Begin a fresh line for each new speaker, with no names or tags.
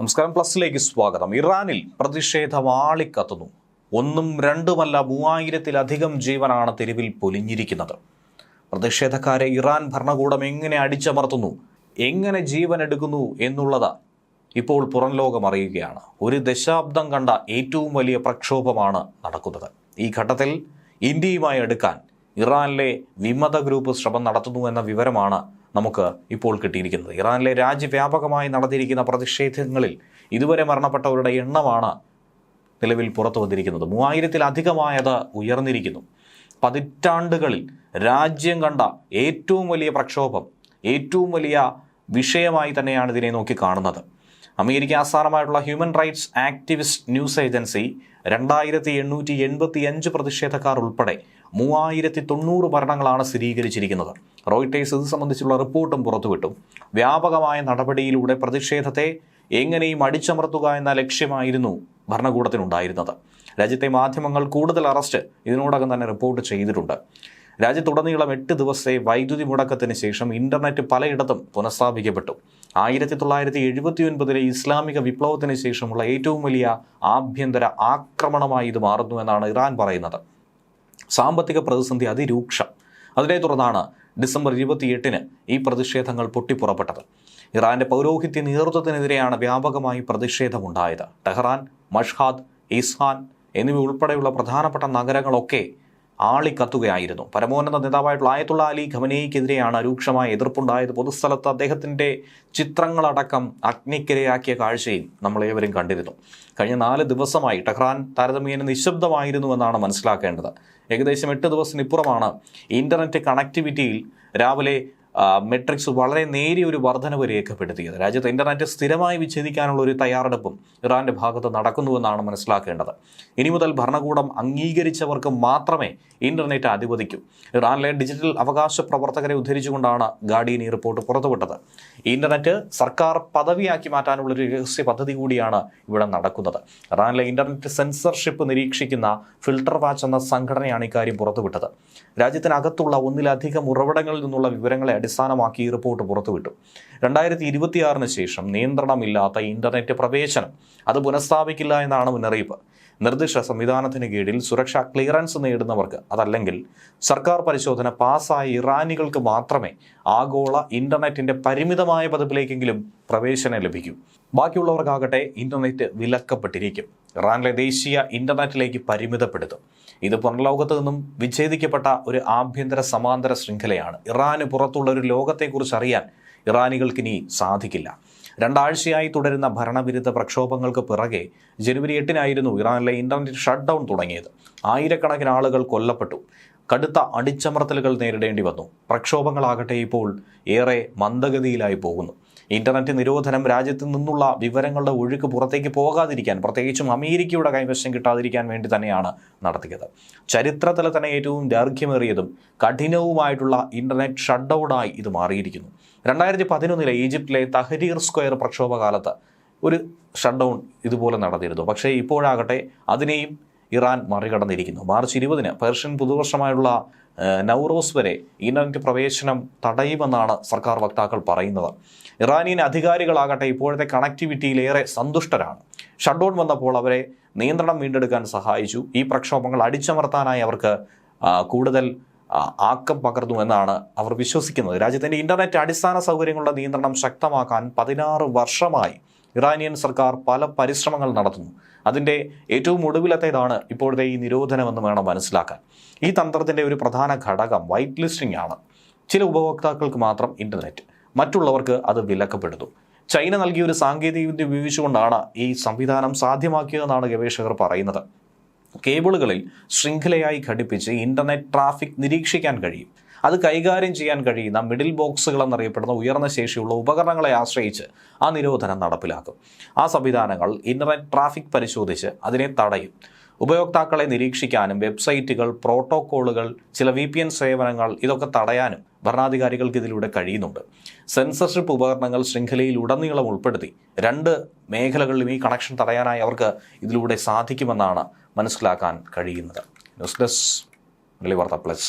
നമസ്കാരം പ്ലസിലേക്ക് സ്വാഗതം. ഇറാനിൽ പ്രതിഷേധ വാളിക്കത്തുന്നു ഒന്നും രണ്ടുമല്ല മൂവായിരത്തിലധികം ജീവനാണ് തെരുവിൽ പൊലിഞ്ഞിരിക്കുന്നത്. പ്രതിഷേധക്കാരെ ഇറാൻ ഭരണകൂടം എങ്ങനെ അടിച്ചമർത്തുന്നു? എങ്ങനെ ജീവൻ എടുക്കുന്നു എന്നുള്ളത് ഇപ്പോൾ പുറം ലോകം അറിയുകയാണ്. ഒരു ദശാബ്ദം കണ്ട ഏറ്റവും വലിയ പ്രക്ഷോഭമാണ് നടക്കുന്നത്. ഈ ഘട്ടത്തിൽ ഇന്ത്യയുമായി എടുക്കാൻ ഇറാനിലെ വിമത ഗ്രൂപ്പ് ശ്രമം നടത്തുന്നു എന്ന വിവരമാണ് നമുക്ക് ഇപ്പോൾ കിട്ടിയിരിക്കുന്നത്. ഇറാനിലെ രാജ്യവ്യാപകമായി നടന്നിരിക്കുന്ന പ്രതിഷേധങ്ങളിൽ ഇതുവരെ മരണപ്പെട്ടവരുടെ എണ്ണമാണ് നിലവിൽ പുറത്തു വന്നിരിക്കുന്നത്. മൂവായിരത്തിലധികമായത് ഉയർന്നിരിക്കുന്നു. പതിറ്റാണ്ടുകളിൽ രാജ്യം കണ്ട ഏറ്റവും വലിയ പ്രക്ഷോഭം ഏറ്റവും വലിയ വിഷയമായി തന്നെയാണ് ഇതിനെ നോക്കി കാണുന്നത്. America ആസ്ഥാനമായിട്ടുള്ള human rights activist news agency രണ്ടായിരത്തി എണ്ണൂറ്റി എൺപത്തി അഞ്ച് പ്രതിഷേധക്കാർ ഉൾപ്പെടെ മൂവായിരത്തി തൊണ്ണൂറ് മരണങ്ങളാണ് സ്ഥിരീകരിച്ചിരിക്കുന്നത്. റോയിട്ടേഴ്സ് ഇത് സംബന്ധിച്ചുള്ള റിപ്പോർട്ടും പുറത്തുവിട്ടു. വ്യാപകമായ നടപടിയിലൂടെ പ്രതിഷേധത്തെ എങ്ങനെയും അടിച്ചമർത്തുക എന്ന ലക്ഷ്യമായിരുന്നു ഭരണകൂടത്തിനുണ്ടായിരുന്നത്. രാജ്യത്തെ മാധ്യമങ്ങൾ കൂടുതൽ അറസ്റ്റ് ഇതിനോടകം തന്നെ റിപ്പോർട്ട് ചെയ്തിട്ടുണ്ട്. രാജ്യത്തുടനീളം എട്ട് ദിവസത്തെ വൈദ്യുതി മുടക്കത്തിന് ശേഷം ഇന്റർനെറ്റ് പലയിടത്തും പുനഃസ്ഥാപിക്കപ്പെട്ടു. ആയിരത്തി തൊള്ളായിരത്തി എഴുപത്തി ഒൻപതിലെ ഇസ്ലാമിക വിപ്ലവത്തിന് ശേഷമുള്ള ഏറ്റവും വലിയ ആഭ്യന്തര ആക്രമണമായി ഇത് മാറുന്നു എന്നാണ് ഇറാൻ പറയുന്നത്. സാമ്പത്തിക പ്രതിസന്ധി അതിരൂക്ഷം. അതിനെ തുടർന്നാണ് ഡിസംബർ ഇരുപത്തിയെട്ടിന് ഈ പ്രതിഷേധങ്ങൾ പൊട്ടിപ്പുറപ്പെട്ടത്. ഇറാന്റെ പൗരോഹിത്യ നേതൃത്വത്തിനെതിരെയാണ് വ്യാപകമായി പ്രതിഷേധമുണ്ടായത്. ടെഹ്റാൻ മഷ്ഹാദ് ഇസ്ഹാൻ എന്നിവ ഉൾപ്പെടെയുള്ള പ്രധാനപ്പെട്ട നഗരങ്ങളൊക്കെ ആളിക്കത്തുകയായിരുന്നു. പരമോന്നത നേതാവായിട്ടുള്ള ആയത്തുള്ള അലി ഖമനേയ്ക്കെതിരെയാണ് രൂക്ഷമായ എതിർപ്പുണ്ടായത് പൊതുസ്ഥലത്ത് അദ്ദേഹത്തിന്റെ ചിത്രങ്ങളടക്കം അഗ്നിക്കിരയാക്കിയ കാഴ്ചയും നമ്മളേവരും കണ്ടിരുന്നു. കഴിഞ്ഞ നാല് ദിവസമായി ടെഹ്റാൻ താരതമ്യേന നിശബ്ദമായിരുന്നുവെന്നാണ് മനസ്സിലാക്കേണ്ടത്. ഏകദേശം എട്ട് ദിവസത്തിനിപ്പുറമാണ് ഇന്റർനെറ്റ് കണക്ടിവിറ്റിയിൽ രാവിലെ മെട്രിക്സ് വളരെ നേരിയ ഒരു വർധനവ് രേഖപ്പെടുത്തിയത്. രാജ്യത്ത് ഇന്റർനെറ്റ് സ്ഥിരമായി വിച്ഛേദിക്കാനുള്ള ഒരു തയ്യാറെടുപ്പും ഇറാന്റെ ഭാഗത്ത് നടക്കുന്നുവെന്നാണ് മനസ്സിലാക്കേണ്ടത്. ഇനി മുതൽ ഭരണകൂടം അംഗീകരിച്ചവർക്ക് മാത്രമേ ഇന്റർനെറ്റ് അനുവദിക്കൂ ഇറാനിലെ ഡിജിറ്റൽ അവകാശ പ്രവർത്തകരെ ഉദ്ധരിച്ചുകൊണ്ടാണ് ഗാർഡിയൻ ഈ റിപ്പോർട്ട് പുറത്തുവിട്ടത്. ഇന്റർനെറ്റ് സർക്കാർ പദവിയാക്കി മാറ്റാനുള്ള ഒരു രഹസ്യ പദ്ധതി കൂടിയാണ് ഇവിടെ നടക്കുന്നത്. ഇറാനിലെ ഇന്റർനെറ്റ് സെൻസർഷിപ്പ് നിരീക്ഷിക്കുന്ന ഫിൽട്ടർ വാച്ച് എന്ന സംഘടനയാണ് ഇക്കാര്യം പുറത്തുവിട്ടത്. രാജ്യത്തിനകത്തുള്ള ഒന്നിലധികം ഉറവിടങ്ങളിൽ നിന്നുള്ള വിവരങ്ങളെ അടിസ്ഥാനമാക്കി ഈ റിപ്പോർട്ട് പുറത്തുവിട്ടു. രണ്ടായിരത്തി ഇരുപത്തിയാറിന് ശേഷം നിയന്ത്രണമില്ലാത്ത ഇന്റർനെറ്റ് പ്രവേശനം അത് പുനഃസ്ഥാപിക്കില്ല എന്നാണ് മുന്നറിയിപ്പ്. നിർദ്ദിഷ്ട സംവിധാനത്തിന് കീഴിൽ സുരക്ഷാ ക്ലിയറൻസ് നേടുന്നവർക്ക് അതല്ലെങ്കിൽ സർക്കാർ പരിശോധന പാസ്സായ ഇറാനികൾക്ക് മാത്രമേ ആഗോള ഇന്റർനെറ്റിന്റെ പരിമിതമായ പതിപ്പിലേക്കെങ്കിലും പ്രവേശനം ലഭിക്കൂ. ബാക്കിയുള്ളവർക്കാകട്ടെ ഇന്റർനെറ്റ് വിലക്കപ്പെട്ടിരിക്കും. ഇറാനിലെ ദേശീയ ഇന്റർനെറ്റിലേക്ക് പരിമിതപ്പെടുത്തും. ഇത് പുറംലോകത്ത് നിന്നും വിച്ഛേദിക്കപ്പെട്ട ഒരു ആഭ്യന്തര സമാന്തര ശൃംഖലയാണ്. ഇറാന് പുറത്തുള്ള ഒരു ലോകത്തെക്കുറിച്ച് അറിയാൻ ഇറാനികൾക്ക് ഇനി സാധിക്കില്ല. രണ്ടാഴ്ചയായി തുടരുന്ന ഭരണവിരുദ്ധ പ്രക്ഷോഭങ്ങൾക്ക് പിറകെ ജനുവരി എട്ടിനായിരുന്നു ഇറാനിലെ ഇന്റർനെറ്റ് ഷട്ട് ഡൗൺ തുടങ്ങിയത്. ആയിരക്കണക്കിന് ആളുകൾ കൊല്ലപ്പെട്ടു. കടുത്ത അടിച്ചമർത്തലുകൾ നേരിടേണ്ടി വന്നു. പ്രക്ഷോഭങ്ങളാകട്ടെ ഇപ്പോൾ ഏറെ മന്ദഗതിയിലായി പോകുന്നു. ഇന്റർനെറ്റ് നിരോധനം രാജ്യത്ത് നിന്നുള്ള വിവരങ്ങളുടെ ഒഴുക്ക് പുറത്തേക്ക് പോകാതിരിക്കാൻ പ്രത്യേകിച്ചും അമേരിക്കയുടെ കൈവശം കിട്ടാതിരിക്കാൻ വേണ്ടി തന്നെയാണ് നടത്തിയത്. ചരിത്രത്തിൽ തന്നെ ഏറ്റവും ദൈർഘ്യമേറിയതും കഠിനവുമായിട്ടുള്ള ഇന്റർനെറ്റ് ഷട്ട് ഡൗണായി ഇത് മാറിയിരിക്കുന്നു. രണ്ടായിരത്തി പതിനൊന്നിലെ ഈജിപ്തിലെ തഹരീർ സ്ക്വയർ പ്രക്ഷോഭകാലത്ത് ഒരു ഷട്ട് ഡൗൺ ഇതുപോലെ നടന്നിരുന്നു. പക്ഷേ ഇപ്പോഴാകട്ടെ അതിനെയും ഇറാൻ മറികടന്നിരിക്കുന്നു. മാർച്ച് ഇരുപതിന് പേർഷ്യൻ പുതുവർഷമായുള്ള നൗറോസ് വരെ ഇന്റർനെറ്റ് പ്രവേശനം തടയുമെന്നാണ് സർക്കാർ വക്താക്കൾ പറയുന്നത്. ഇറാനിയൻ അധികാരികളാകട്ടെ ഇപ്പോഴത്തെ കണക്ടിവിറ്റിയിലേറെ സന്തുഷ്ടരാണ്. ഷട്ട് ഡൗൺ വന്നപ്പോൾ അവരെ നിയന്ത്രണം വീണ്ടെടുക്കാൻ സഹായിച്ചു. ഈ പ്രക്ഷോഭങ്ങൾ അടിച്ചമർത്താനായി അവർക്ക് കൂടുതൽ ആക്കം പകർന്നു എന്നാണ് അവർ വിശ്വസിക്കുന്നത്. രാജ്യത്തിന്റെ ഇന്റർനെറ്റ് അടിസ്ഥാന സൗകര്യങ്ങളുടെ നിയന്ത്രണം ശക്തമാക്കാൻ പതിനാറ് വർഷമായി ഇറാനിയൻ സർക്കാർ പല പരിശ്രമങ്ങൾ നടത്തുന്നു. അതിന്റെ ഏറ്റവും ഒടുവിലത്തേതാണ് ഇപ്പോഴത്തെ ഈ നിരോധനമെന്ന് വേണം മനസ്സിലാക്കാൻ. ഈ തന്ത്രത്തിന്റെ ഒരു പ്രധാന ഘടകം വൈറ്റ് ലിസ്റ്റിംഗ് ആണ്. ചില ഉപഭോക്താക്കൾക്ക് മാത്രം ഇന്റർനെറ്റ് മറ്റുള്ളവർക്ക് അത് വിലക്കപ്പെടുന്നു. ചൈന നൽകിയ ഒരു സാങ്കേതികവിദ്യ ഉപയോഗിച്ചുകൊണ്ടാണ് ഈ സംവിധാനം സാധ്യമാക്കിയതെന്നാണ് ഗവേഷകർ പറയുന്നത്. കേബിളുകളിൽ ശൃംഖലയായി ഘടിപ്പിച്ച് ഇന്റർനെറ്റ് ട്രാഫിക് നിരീക്ഷിക്കാൻ കഴിയും. അത് കൈകാര്യം ചെയ്യാൻ കഴിയുന്ന മിഡിൽ ബോക്സുകൾ എന്നറിയപ്പെടുന്ന ഉയർന്ന ശേഷിയുള്ള ഉപകരണങ്ങളെ ആശ്രയിച്ച് ആ നിരോധനം നടപ്പിലാക്കും. ആ സംവിധാനങ്ങൾ ഇന്റർനെറ്റ് ട്രാഫിക് പരിശോധിച്ച് അതിനെ തടയും. ഉപയോക്താക്കളെ നിരീക്ഷിക്കാനും വെബ്സൈറ്റുകൾ പ്രോട്ടോക്കോളുകൾ ചില വി പി എൻ സേവനങ്ങൾ ഇതൊക്കെ തടയാനും ഭരണാധികാരികൾക്ക് ഇതിലൂടെ കഴിയുന്നുണ്ട്. സെൻസർഷിപ്പ് ഉപകരണങ്ങൾ ശൃംഖലയിൽ ഉടനീളം ഉൾപ്പെടുത്തി രണ്ട് മേഖലകളിലും ഈ കണക്ഷൻ തടയാനായി അവർക്ക് ഇതിലൂടെ സാധിക്കുമെന്നാണ് മനസ്സിലാക്കാൻ കഴിയുന്നത്. ന്യൂസ് ഡെസ്ക് വാർത്ത plus.